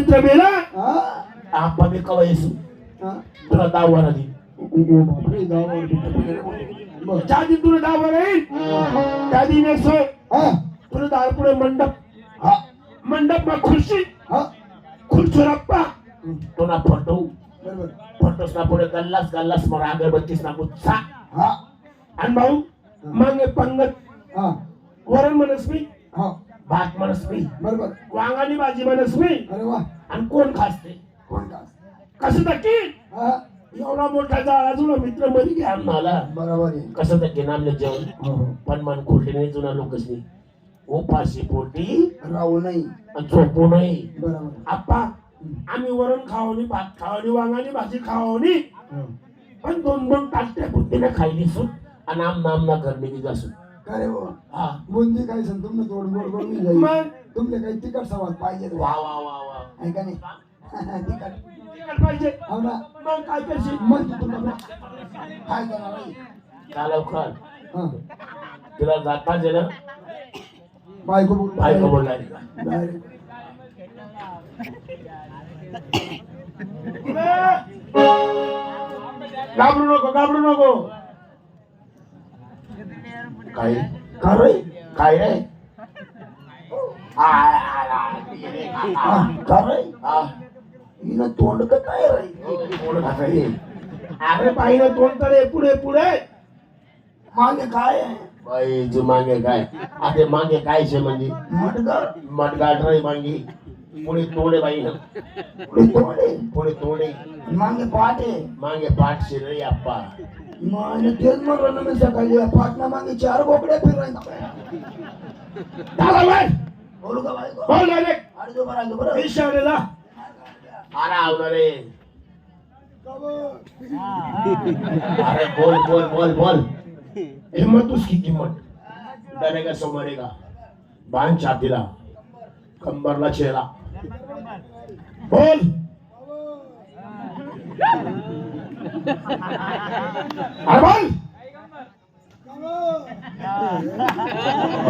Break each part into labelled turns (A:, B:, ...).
A: मेला
B: हा
A: आप्पा मी कवा येसू
B: हा
A: तुला राहील त्या दिन एक सोय तुला दार पुढे मंडप मंडप मग खुर्ची
B: हा
A: खुर्चीवर आप्पा
B: हं.
A: तो ना फोटो फोटोस ना पुढे गल्लास गल्लास मग अगरबत्तीस ना गुच्छा आणि भाऊ मग पंगत वरण म्हणस मी
B: हा
A: भात म्हणस मी.
B: बरोबर.
A: वांगानी भाजी म्हणस मी.
B: अरे वा.
A: आणि कोण खासते?
B: कोण का
A: कसं नक्की एवढा मोठा जाळा जुना मित्रमध्ये घ्या मला
B: बरोबर आहे.
A: कसं नक्की नामले जेवण?
B: हो हो.
A: पण मन खोटले नाही जुना लोकसनी उपाशी पोटी.
B: राहू नाही.
A: झोपू नाही.
B: बरोबर.
A: आप्पा आम्ही वरण खावणी भात खावणी वांगानी भाजी खावणी
B: हो.
A: पण दोन दोन टाकत्या बुद्धीने खायली सूट आणि आम नामना करणे की जासू
B: का रे बाबा
A: हा.
B: बुंदी काय सांग तुमने गोड गोड नाही जाईल. तुमले काही तिखट सवाल पाहिजे.
A: वा वा वा वा.
B: आहे का नाही? तिखट.
A: तिखट पाहिजे.
B: हो ना.
A: मग काय करशील?
B: मग तू तुला काय करणार नाही
A: का लवकर.
B: हा.
A: तुला जाता जे ना?
B: बायको बोल
A: बायको बोलणार
B: Direct.
A: घाबरू नको घाबरू नको. काय
B: का रे
A: काय रे
B: का. हिनं तोंड का काय रे
A: तोंड. अरे पाहिलं तोंड तर पुढे पुढे
B: मागे काय
A: बाई जो मागे काय आता मागे काय शे म्हणजे
B: मटका
A: मटगाट रे मागे पुढे तोडे बाई ना
B: पुढे तोंड
A: पुढे तोडे
B: मागे पाठ आहे
A: मागे पाठ शे रे अप्पा
B: माने तेच म्हणलं ना मी सकाळी पाटणा मागे चार बोकड्या फिरायला. बोलू का बायको
A: बोल डायरेक्ट
B: अरे जो बरा जो बरा
A: ईशानेला अरे आवणार रे. अरे बोल बोल बोल बोल. हिम्मत उसकी किंमत. डरेगा सो मरेगा बांध छातीला. कंबरला चेहरा बोल अरे बोल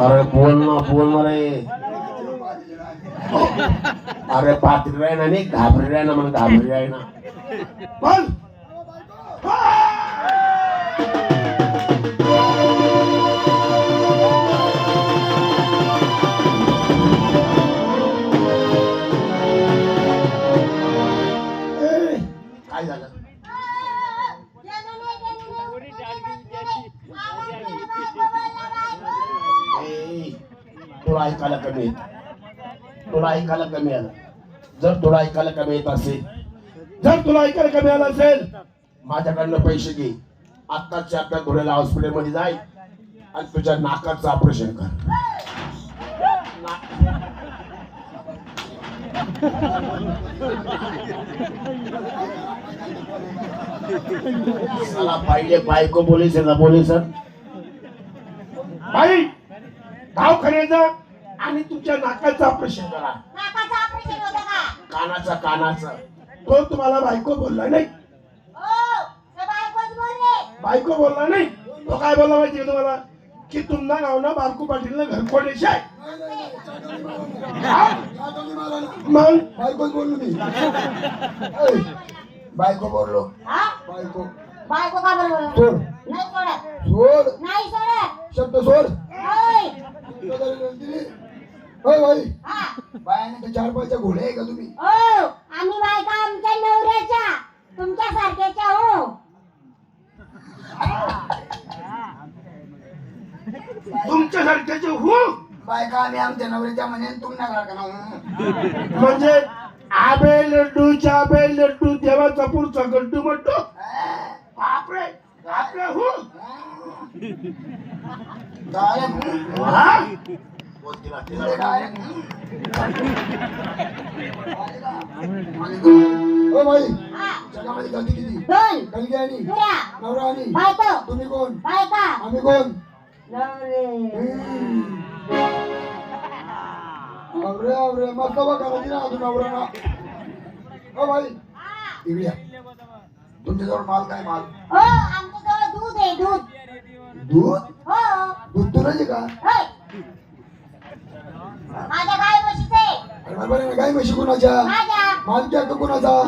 A: अरे बोल ना बोल ना रे. अरे पात्री राय ना नाही घाबरी राय ना म्हणून घाबरी राय ना. बोल. तुला ऐकायला कमी येत तुला ऐकायला कमी आलं जर तुला ऐकायला कमी येत असेल जर तुला ऐकायला कमी आलं असेल माझ्याकडनं पैसे घे. आत्ताच्या आपल्या धुळ्याला हॉस्पिटलमध्ये जाय आणि तुझ्या नाकाचं ऑपरेशन कर. पाहिजे बायको बोले ना बोले सर दवाखान्याचा आणि तुमच्या नाकाचं ऑपरेशन करा कानाचा कानाचा. तो तुम्हाला बायको बोलला नाही? बायको बोलला नाही? तो काय बोलला माहिती का तुम्हाला? की तुमना गाव ना बारकू पाटील घरकोडे शाय मग?
B: बायकोच बोललो मी. बायको बोललो. बायको.
C: बायको का बरोबर
B: सोड. सोड.
C: नाही सोडत.
B: शब्द सोड.
C: हा.
B: बायाने तर चार पाचच्या घोडे आहे का तुम्ही?
C: हो आम्ही बायका आमच्या नवऱ्याच्या तुमच्या सारख्याच्या हो.
A: तुमच्या सारख्याचे हो?
B: बायका आम्ही आमच्या नवऱ्याच्या म्हणे ना
A: म्हणजे आबे लड्डू चाबे लड्डू देवाचा पुढचा गड्डू म्हणतो? आपले आपले हो. हा? बोलती ना.
B: ओ भाई
C: हा.
B: जगामध्ये गलती किती?
C: दोन
B: गलगी आणि
C: दुऱ्या
B: नवरा आणि
C: बायको?
B: तुम्ही कोण?
C: बायका?
B: आम्ही कोण?
C: नवरे.
B: मस्त बघा करायची ना अजून नवरा ओ भाई
C: हा.
B: इकडे. तुमच्याजवळ माल काय माल?
C: हो आमच्याजवळ दूध आहे दूध.
B: दूध?
C: हो.
B: दूध तुरायचे का?
C: होय. माझ्या गाय म्हशीचे
B: अरे ना, गाय म्हशी कोणाच्या
C: माझ्या.
B: का कोणाचा?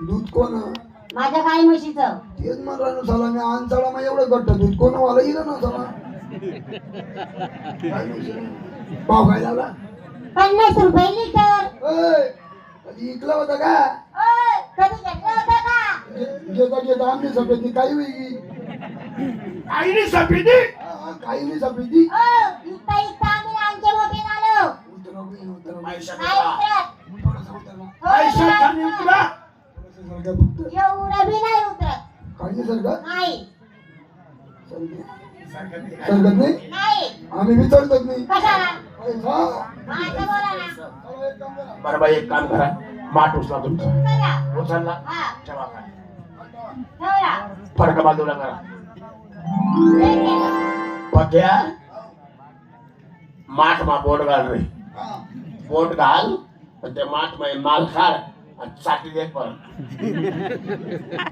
B: दूध कोण?
C: माझ्या गाई म्हशीचं
B: तेच म्हणलं साला मी आणसाळा मग एवढं घट्ट दूध कोण मला येईल ना साला म्हशी? पाव काय लागला
C: पन्नास रुपये लिटर.
B: ए, कधी इकला होता का?
C: ओय, कधी घेतलं होतं?
B: घेता घेता आमची सफेदी काही वेगळी.
A: काही नाही सफेदी?
B: हा, काही नाही सफेदी.
C: ओ, इथं इथं आम्ही लहानचे मोठे झालो
B: उतरा बाई, उतरा बाई.
A: पैशात
C: नाही
B: थोडंसं उतरा.
A: पैशात खाली उतरा
B: थोडंसं सरका फक्त.
C: एवढं बी नाही उतरत.
B: काही नाही. सरका
C: नाही.
B: सरकत सरकत नाही?
C: नाही.
B: आम्ही बी चढतच नाही.
C: कशाला?
B: पैसा
C: माझं बोला ना.
B: चला, एक काम करा.
A: बरं बाई एक काम करा. माठ उचला तुमचा.
C: चला.
A: उचलला.
C: हा.
A: ठेवा फडका बाजूला करा पक्या माठ मा बोट घाल रे बोट घाल आणि ते माठ मा माल खाड आणि चाटी दे परत